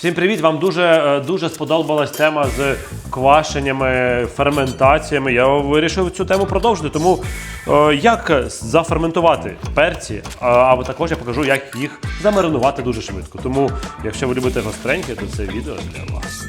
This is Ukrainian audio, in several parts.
Всім привіт! Вам дуже, е, дуже сподобалась тема з квашеннями, ферментаціями. Я вирішив цю тему продовжити. Тому е, як заферментувати перці, а, а також я покажу, як їх замаринувати дуже швидко. Тому, якщо ви любите гостреньке, то це відео для вас.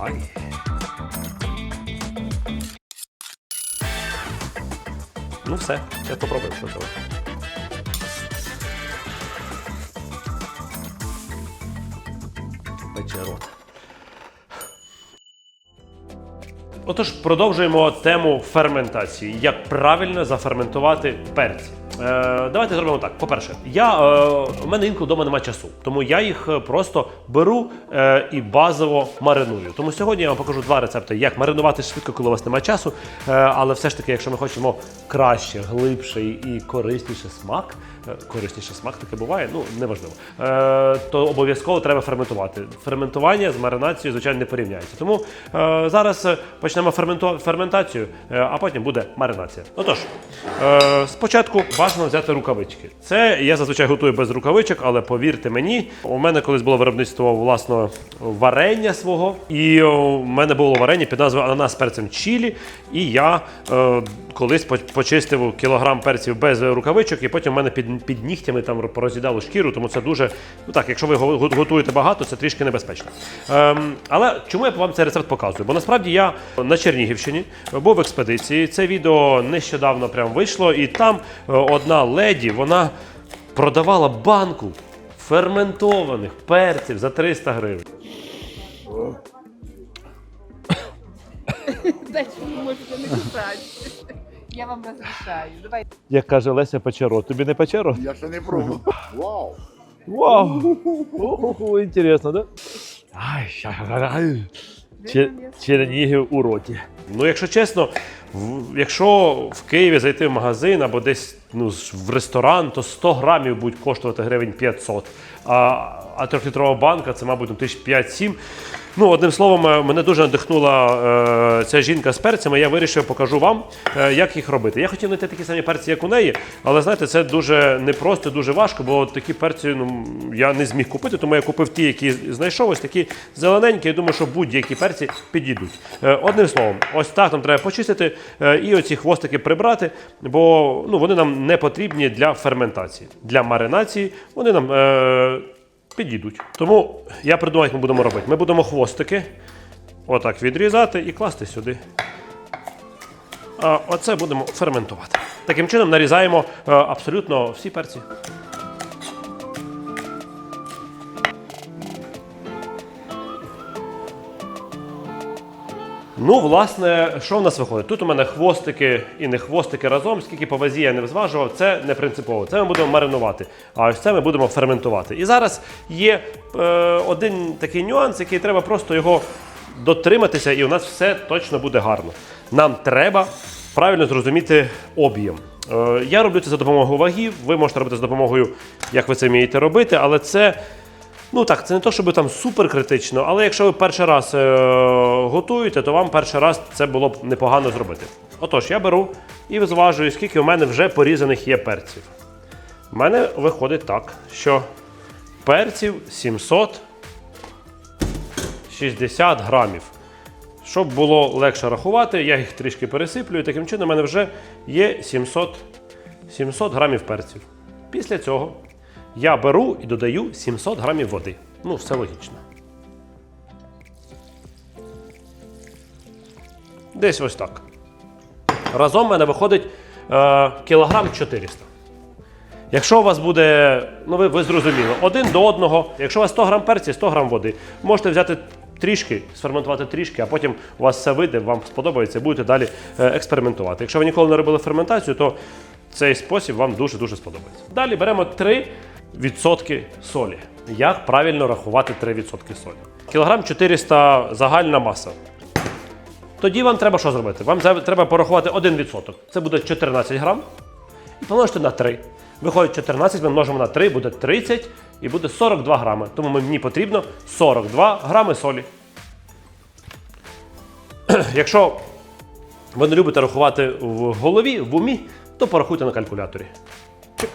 Ай. Ну все, я попробую, що. Пече рота. Отож, продовжуємо тему ферментації. Як правильно заферментувати перці. Е, давайте зробимо так. По-перше, я, е, у мене інколи вдома немає часу, тому я їх е, просто беру е, і базово мариную. Тому сьогодні я вам покажу два рецепти, як маринувати швидко, коли у вас немає часу. Е, але все ж таки, якщо ми хочемо краще, глибший і корисніше смак, е, корисніше смак таке буває, ну неважливо, е, то обов'язково треба ферментувати. Ферментування з маринацією, звичайно, не порівняється. Тому е, зараз е, почнемо ферментацію, е, а потім буде маринація. Отож, е, спочатку бажано взяти рукавички. Це я зазвичай готую без рукавичок, але повірте мені, у мене колись було виробництво власного варення свого, і у мене було варення під назвою ананас перцем чілі. І я е, колись почистив кілограм перців без рукавичок, і потім в мене під, під нігтями там пороз'їдало шкіру, тому це дуже. Ну так, якщо ви го- го- готуєте багато, це трішки небезпечно. Ем, але чому я вам цей рецепт показую? Бо насправді я на Чернігівщині був в експедиції. Це відео нещодавно прям вийшло, і там е, одна леді вона продавала банку ферментованих перців за 300 гривень. Дальше можете. Я вам. Давай. Як каже Леся Печеро, тобі не Печеро? Я ще не пробував. Вау! Вау! Ого, інтересно, да? Ай, Че- Чернігів у роті. Ну, якщо чесно, в- якщо в Києві зайти в магазин або десь ну, в ресторан, то 100 грамів будуть коштувати гривень 500. А, а трьохлітрова банка це, мабуть, ну, тисяч 5-7. Ну, одним словом, е, мене дуже надихнула е, ця жінка з перцями. Я вирішив покажу вам, е, як їх робити. Я хотів знайти такі самі перці, як у неї, але знаєте, це дуже непросто, дуже важко, бо такі перці ну, я не зміг купити, тому я купив ті, які знайшов, ось такі зелененькі. Я думаю, що будь-які перці підійдуть. Е, одним словом, ось так нам треба почистити е, і оці хвостики прибрати, бо ну, вони нам не потрібні для ферментації. Для маринації вони нам. Е, підійдуть. Тому я придумав, як ми будемо робити. Ми будемо хвостики отак відрізати і класти сюди. А оце будемо ферментувати. Таким чином нарізаємо е, абсолютно всі перці. Ну, власне, що в нас виходить? Тут у мене хвостики і не хвостики разом, скільки по вазі я не зважував, це не принципово. Це ми будемо маринувати. А ось це ми будемо ферментувати. І зараз є е, один такий нюанс, який треба просто його дотриматися, і у нас все точно буде гарно. Нам треба правильно зрозуміти об'єм. Е, я роблю це за допомогою вагів. Ви можете робити за допомогою, як ви це вмієте робити, але це. Ну так, це не то, щоб там супер критично, але якщо ви перший раз е, готуєте, то вам перший раз це було б непогано зробити. Отож, я беру і зважую, скільки у мене вже порізаних є перців. У мене виходить так, що перців 760 грамів. Щоб було легше рахувати, я їх трішки пересиплю, і таким чином у мене вже є 700, 700 грамів перців. Після цього я беру і додаю 700 грамів води. Ну, все логічно. Десь ось так. Разом в мене виходить е, кілограм 400. Якщо у вас буде, ну ви, ви зрозуміли, один до одного, якщо у вас 100 грам перці, 100 грам води, можете взяти трішки, сферментувати трішки, а потім у вас все вийде, вам сподобається, будете далі е, експериментувати. Якщо ви ніколи не робили ферментацію, то цей спосіб вам дуже-дуже сподобається. Далі беремо 3% солі. Як правильно рахувати 3% солі? Кілограм 400 загальна маса. Тоді вам треба що зробити? Вам треба порахувати 1%. Це буде 14 грам. І помножити на 3. Виходить 14, ми множимо на 3, буде 30 і буде 42 грами. Тому мені потрібно 42 грами солі. Якщо ви не любите рахувати в голові, в умі, то порахуйте на калькуляторі. Чик.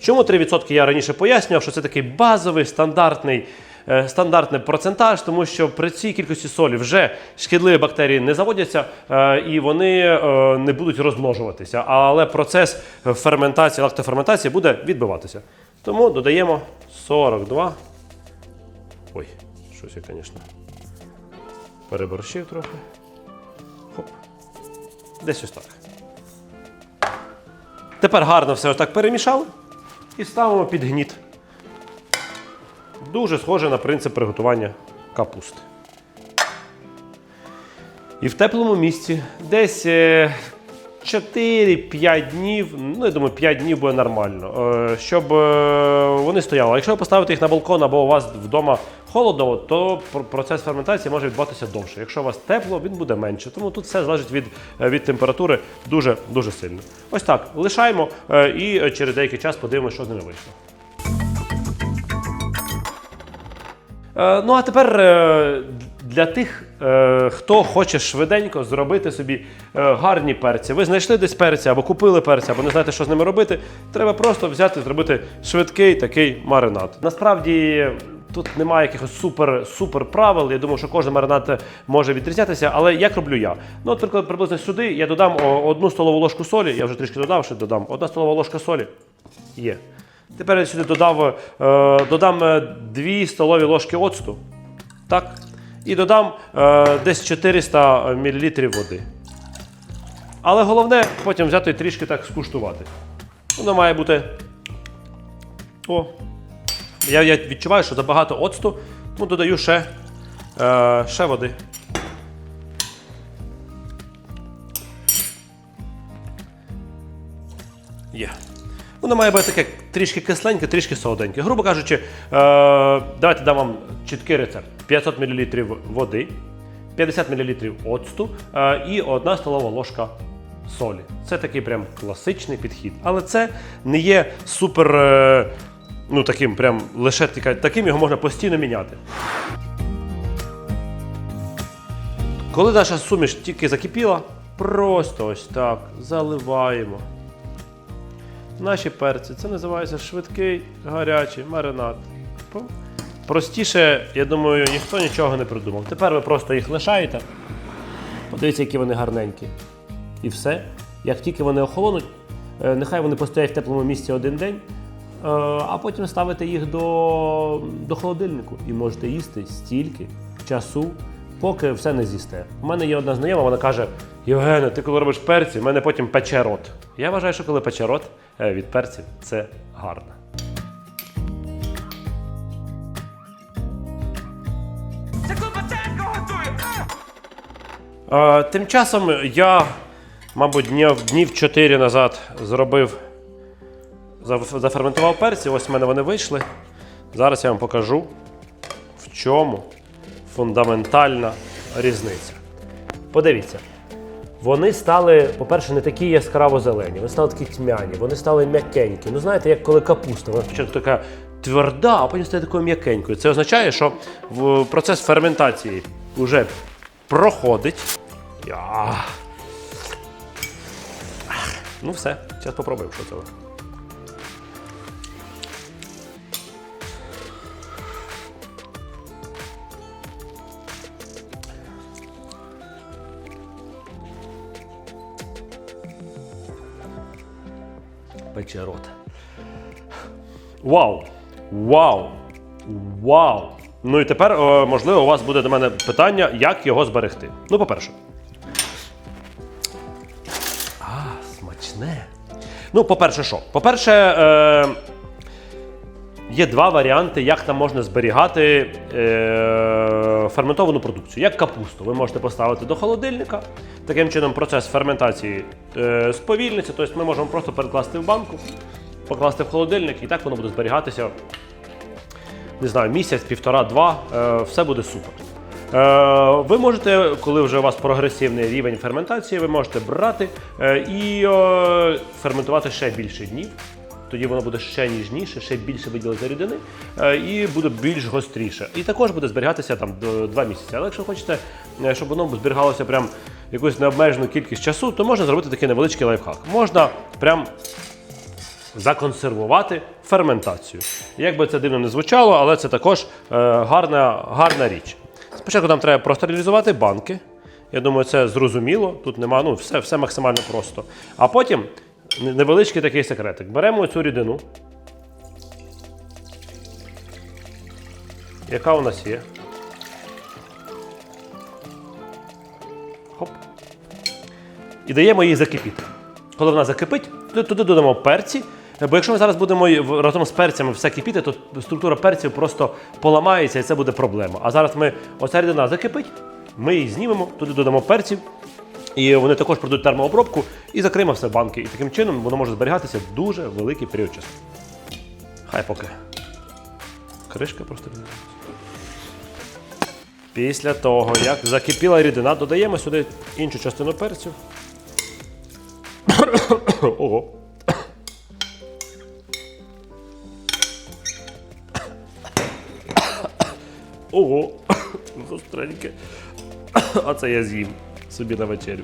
Чому 3% я раніше пояснював, що це такий базовий стандартний е, стандартний процентаж, тому що при цій кількості солі вже шкідливі бактерії не заводяться е, і вони е, не будуть розмножуватися. Але процес ферментації, лактоферментації буде відбиватися. Тому додаємо 42. Ой, щось я, звісно, переборщив трохи. Хоп. Десь ось так. Тепер гарно все отак перемішали і ставимо під гніт. Дуже схоже на принцип приготування капусти. І в теплому місці десь е, 4-5 днів, ну я думаю, 5 днів буде нормально, е, щоб е, вони стояли. Якщо ви поставите їх на балкон або у вас вдома холодно, то процес ферментації може відбуватися довше. Якщо у вас тепло, він буде менше. Тому тут все залежить від, е, від температури дуже дуже сильно. Ось так лишаємо і через деякий час подивимося, що з ними вийшло. Ну а тепер е, для тих, е, хто хоче швиденько зробити собі е, гарні перці. Ви знайшли десь перці або купили перці, або не знаєте, що з ними робити. Треба просто взяти, зробити швидкий такий маринад. Насправді. Тут немає якихось супер супер правил. Я думаю, що кожен маринад може відрізнятися. Але як роблю я? Ну, от, приблизно сюди я додам одну столову ложку солі. Я вже трішки додав, ще додам. Одна столова ложка солі. Є. Тепер я сюди додав, е, додам е, 2 столові ложки оцту. Так. І додам е, десь 400 мл води. Але головне потім взяти і трішки так скуштувати. Воно має бути. О. Я, я відчуваю, що забагато оцту, тому додаю ще, е, ще води. Є. Воно має бути таке трішки кисленьке, трішки солоденьке. Грубо кажучи, е, давайте дам вам чіткий рецепт: 500 мл води, 50 мл оцту е, і 1 столова ложка солі. Це такий прям класичний підхід. Але це не є супер. Е, ну таким прям лише таким його можна постійно міняти. Коли наша суміш тільки закипіла, просто ось так заливаємо наші перці. Це називається швидкий гарячий маринад. Простіше, я думаю, ніхто нічого не придумав. Тепер ви просто їх лишаєте. Подивіться, які вони гарненькі. І все. Як тільки вони охолонуть, е, нехай вони постоять в теплому місці один день, е, а потім ставите їх до, до холодильнику і можете їсти стільки часу, поки все не з'їсте. У мене є одна знайома, вона каже: Євгене, ти коли робиш перці, в мене потім пече рот. Я вважаю, що коли пече рот е, від перців, це гарно. Готує! Е, Тим часом я, мабуть, днів, днів 4 назад зробив, заферментував перці. Ось в мене вони вийшли. Зараз я вам покажу, в чому фундаментальна різниця. Подивіться. Вони стали, по-перше, не такі яскраво зелені, вони стали такі тьмяні, вони стали м'якенькі. Ну, знаєте, як коли капуста, вона спочатку така тверда, а потім стає такою м'якенькою. Це означає, що процес ферментації вже проходить. Я. Ну все, зараз попробуємо, що це. Пече рот. Вау! Вау! Вау! Ну і тепер, е, можливо, у вас буде до мене питання, як його зберегти. Ну, по-перше. А, смачне. Ну, по-перше, що? По-перше, е, є два варіанти, як там можна зберігати е, ферментовану продукцію. Як капусту. Ви можете поставити до холодильника. Таким чином, процес ферментації е, сповільниться. Тобто ми можемо просто перекласти в банку, покласти в холодильник, і так воно буде зберігатися не знаю, місяць, півтора-два, е, все буде супер. Е, ви можете, коли вже у вас прогресивний рівень ферментації, ви можете брати е, і е, ферментувати ще більше днів. Тоді воно буде ще ніжніше, ще більше виділиться рідини е, і буде більш гостріше. І також буде зберігатися там до 2 місяці. Але якщо хочете, е, щоб воно зберігалося прям якусь необмежену кількість часу, то можна зробити такий невеличкий лайфхак. Можна прям законсервувати ферментацію. Як би це дивно не звучало, але це також е, гарна, гарна річ. Спочатку нам треба простерилізувати банки. Я думаю, це зрозуміло. Тут нема, ну, все, все максимально просто. А потім невеличкий такий секретик. Беремо цю рідину, яка у нас є. Хоп. І даємо їй закипіти. Коли вона закипить, туди, додамо перці. Бо якщо ми зараз будемо разом з перцями все кипіти, то структура перців просто поламається і це буде проблема. А зараз ми оця рідина закипить, ми її знімемо, туди додамо перців, і вони також пройдуть термообробку і закриємо все банки. І таким чином воно може зберігатися дуже великий період часу. Хай поки. Кришка просто. Після того, як закипіла рідина, додаємо сюди іншу частину перцю. Ого. Ого. Гостреньке. А це я з'їм собі на вечерю.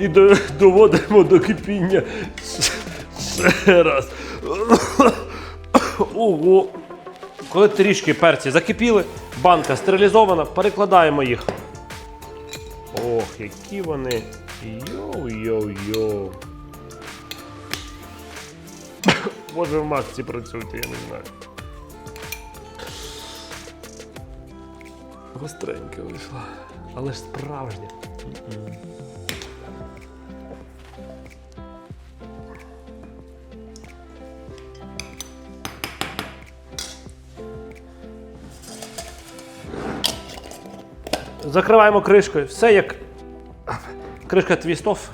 І доводимо до кипіння. Ще раз. Ого. Коли трішки перці закипіли, банка стерилізована, перекладаємо їх. Ох, які вони. Йоу-йоу-йоу. Може в масці працюють, я не знаю. Гостренька вийшла. Але ж справжня. Закриваємо кришкою. Все як кришка твістов.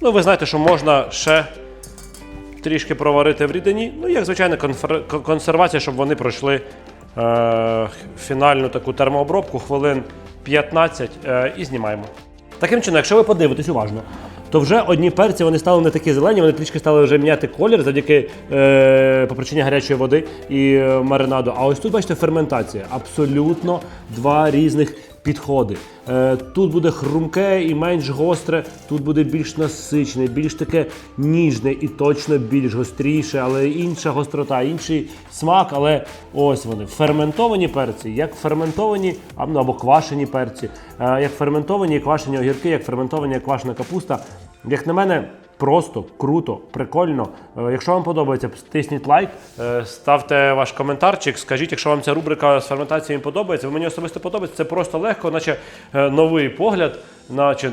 Ну, ви знаєте, що можна ще трішки проварити в рідині. Ну, як звичайно, консервація, щоб вони пройшли фінальну таку термообробку хвилин 15 е- і знімаємо. Таким чином, якщо ви подивитесь уважно, то вже одні перці вони стали не такі зелені, вони трішки стали вже міняти колір завдяки е, по причині гарячої води і е, маринаду. А ось тут, бачите, ферментація. Абсолютно два різних підходи. Е, тут буде хрумке і менш гостре, тут буде більш насичене, більш таке ніжне і точно більш гостріше, але інша гострота, інший смак. Але ось вони ферментовані перці, як ферментовані ну, або квашені перці, е, як ферментовані і квашені огірки, як ферментовані і квашена капуста. Як на мене, просто круто, прикольно. Е, Якщо вам подобається, тисніть лайк, е, ставте ваш коментарчик, скажіть, якщо вам ця рубрика з ферментацією подобається. Мені особисто подобається. Це просто легко, наче е, новий погляд, наче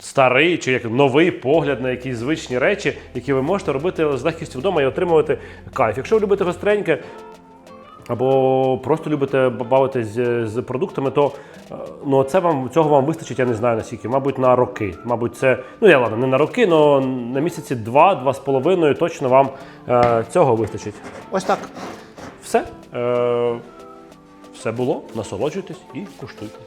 старий чи як новий погляд на якісь звичні речі, які ви можете робити з легкістю вдома і отримувати кайф. Якщо ви любите гостреньке, або просто любите бавитись з, з продуктами, то е, ну, це вам, цього вам вистачить, я не знаю наскільки, мабуть, на роки. Мабуть, це, ну я ладно, не на роки, але на місяці два, два з половиною точно вам е, цього вистачить. Ось так. Все. Е, все було. Насолоджуйтесь і куштуйте.